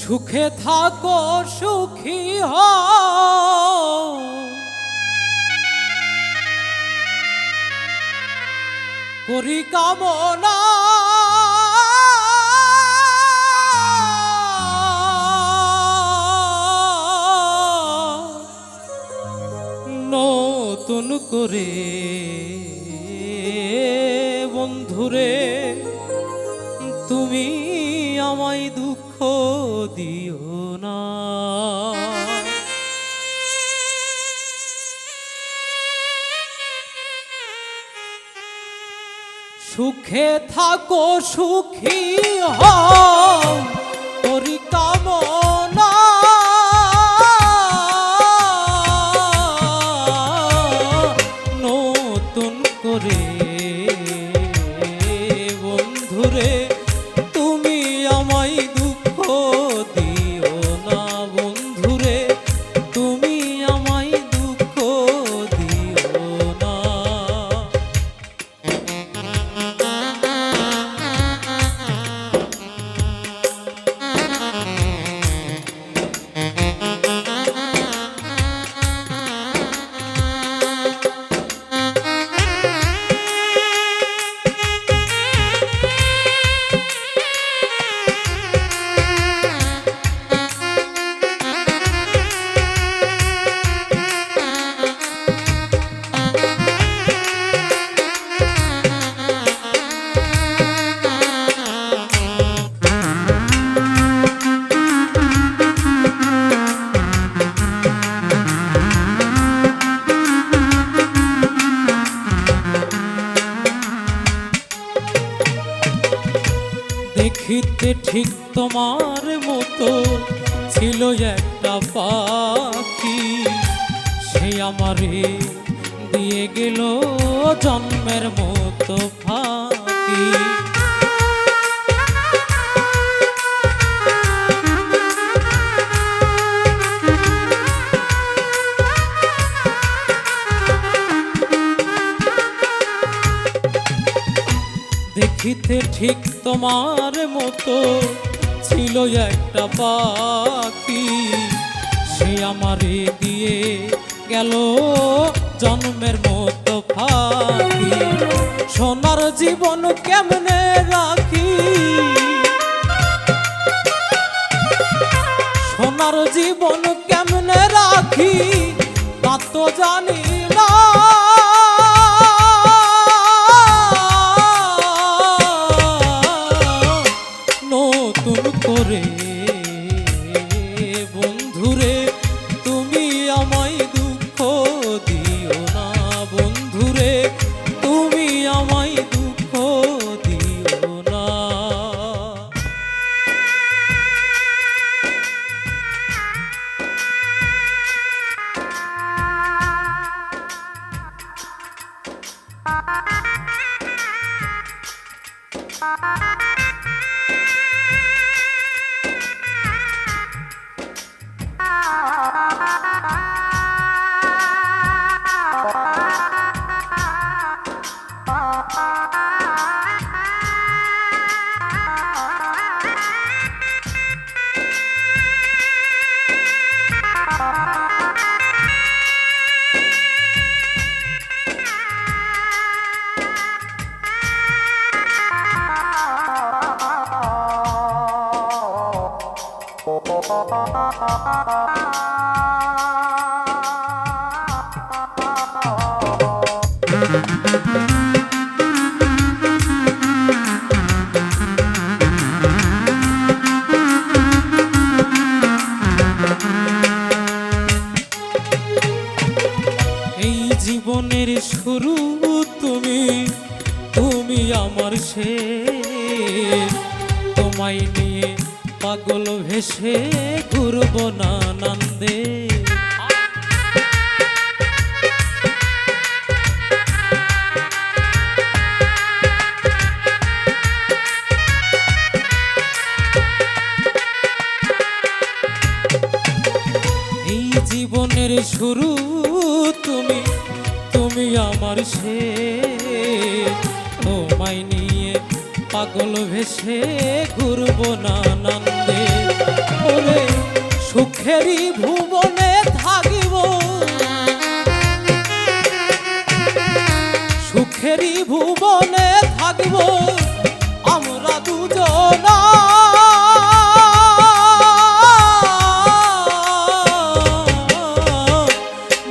সুখে থাকো সুখী হও। করি কামনা। নতুন করে বন্ধুরে তুমি আমায় দুঃখ দিও না। সুখে থাকো সুখী হও। দেখিতে ঠিক তোমার মতো ছিল একটা পাখি। সে আমারে দিয়ে গেল জন্মের মতো ফাঁকি। ঠিক তোমার মতো ছিল একটা পাখি। সে আমারে দিয়ে গেল জন্মের মতো ফাঁকি। সোনার জীবন কেমনে রাখি? সোনার জীবন কেমনে রাখি? তা তো জানি এই জীবনের শুরু তুমি তুমি আমার শেষ। তোমায় নিয়ে পাগল ভেসে ঘুরব না নন্দে। এই জীবনের শুরু তুমি তুমি আমার সে পাগল ভেসে ঘুরবো না নন্দে। ওরে সুখেরই ভুবনে থাকিব। সুখেরই ভুবনে থাকব আমরা দুজনা।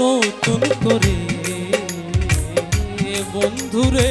নতুন করে বন্ধুরে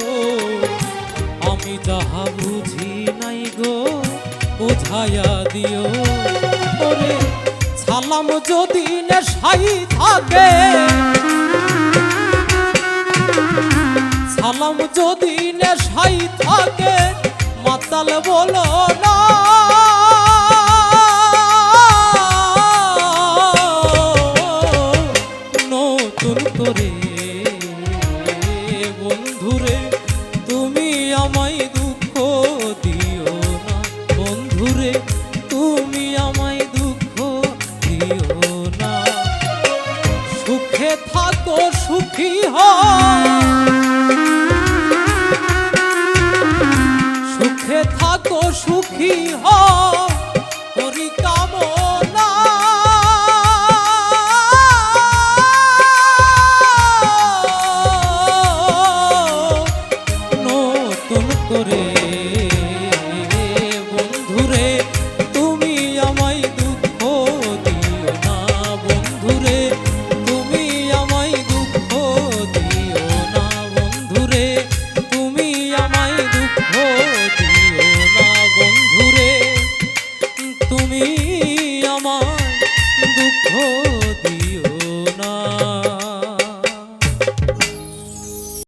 যাহা বুঝি নাই গো, বুঝাইয়া দিও। সালাম যদি নেশাই থাকে, সালাম যদি নেশাই থাকে, মাতাল বলো না সুখী হয় থাকো সুখী হ